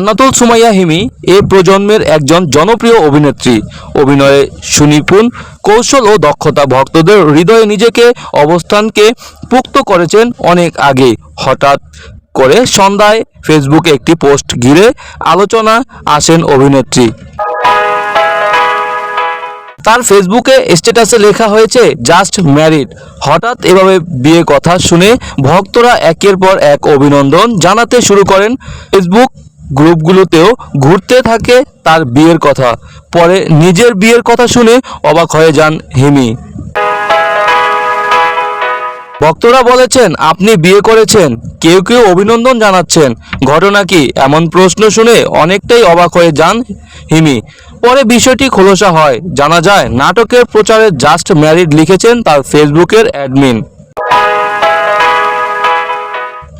জান্নাতুল সুমাইয়া হিমি এ প্রজন্মের একজন জনপ্রিয় অভিনেত্রী। অভিনয়ে সুনিপুণ কৌশল ও দক্ষতা ভক্তদের হৃদয়ে নিজেকে, অবস্থানকে পুক্ত করেছেন অনেক আগে। হঠাৎ করে সন্ধ্যায় ফেসবুকে একটি পোস্ট ঘিরে আলোচনা আসেন অভিনেত্রী। তার ফেসবুকে স্ট্যাটাসে লেখা হয়েছে, জাস্ট ম্যারিড। হঠাৎ এভাবে বিয়ে কথা শুনে ভক্তরা একের পর এক অভিনন্দন জানাতে শুরু করেন ফেসবুক গ্রুপগুলোতেও ঘুরতে থাকে তার বিয়ের কথা। পরে নিজের বিয়ের কথা শুনে অবাক হয়ে যান হিমি। ভক্তরা বলেছেন, আপনি বিয়ে করেছেন, কেউ কেউ অভিনন্দন জানাচ্ছেন। ঘটনা কি? এমন প্রশ্ন শুনে অনেকটাই অবাক হয়ে যান হিমি। পরে বিষয়টি খোলসা হয়। জানা যায়, নাটকের প্রচারে জাস্ট ম্যারিড লিখেছেন তার ফেসবুকের অ্যাডমিন।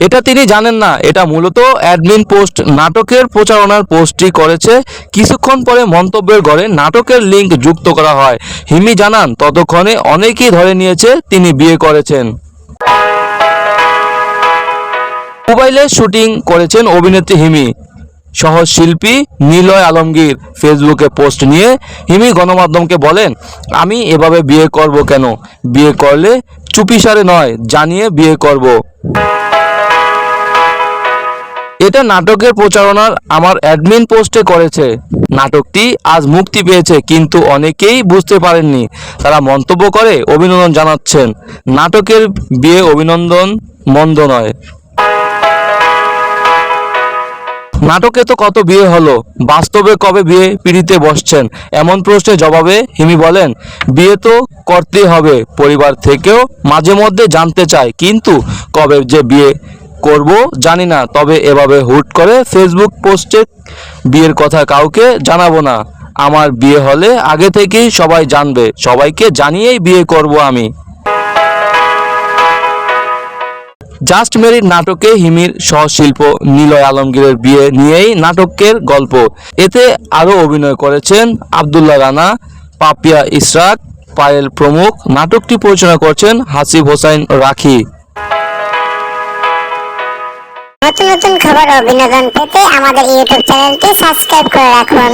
এটা তিনি জানেন না। এটা মূলত অ্যাডমিন পোস্ট নাটকের প্রচারণার পোস্টটি করেছে। কিছুক্ষণ পরে মন্তব্যের ঘরে নাটকের লিংক যুক্ত করা হয়। হিমি জানান, ততক্ষণে অনেকেই ধরে নিয়েছে তিনি বিয়ে করেছেন। মোবাইলে শুটিং করেছেন অভিনেত্রী হিমি। সহশিল্পী নিলয় আলমগীর ফেসবুকে পোস্ট নিয়ে হিমি গণমাধ্যমকে বলেন, আমি এভাবে বিয়ে করব কেন? বিয়ে করলে চুপিসারে নয়, জানিয়ে বিয়ে করব। এটা নাটকের প্রচারণার আমার অ্যাডমিন পোস্টে করেছে। নাটকটি আজ মুক্তি পেয়েছে, কিন্তু অনেকেই বুঝতে পারেননি। তারা মন্তব্য করে অভিনন্দন জানাচ্ছেন। নাটকের বিয়ে অভিনন্দন মন্দ নয়। নাটকে তো কত বিয়ে হলো? বাস্তবে কবে বিয়ে পিড়িতে বসছেন? এমন প্রশ্নের জবাবে হিমি বলেন, বিয়ে তো করতেই হবে। পরিবার থেকেও মাঝে মধ্যে জানতে চায় কিন্তু কবে যে বিয়ে করব, জানি না, তবে এভাবে হুট করে ফেসবুক পোস্টে বিয়ের কথা কাউকে জানাব না। আমার বিয়ে হলে আগে থেকেই সবাই জানবে, সবাইকে জানিয়েই বিয়ে করব আমি। জাস্ট মেরিড নাটকে হিমির সহশিল্প নিলয় আলমগীরের বিয়ে নিয়েই নাটকের গল্প। এতে আরও অভিনয় করেছেন আবদুল্লাহ রানা, পাপিয়া ইসরাক পায়েল প্রমুখ। নাটকটি পরিচালনা করছেন হাসিব হোসাইন রাখি। নতুন নতুন খবর ও বিনোদন পেতে আমাদের ইউটিউব চ্যানেলটি সাবস্ক্রাইব করে রাখুন।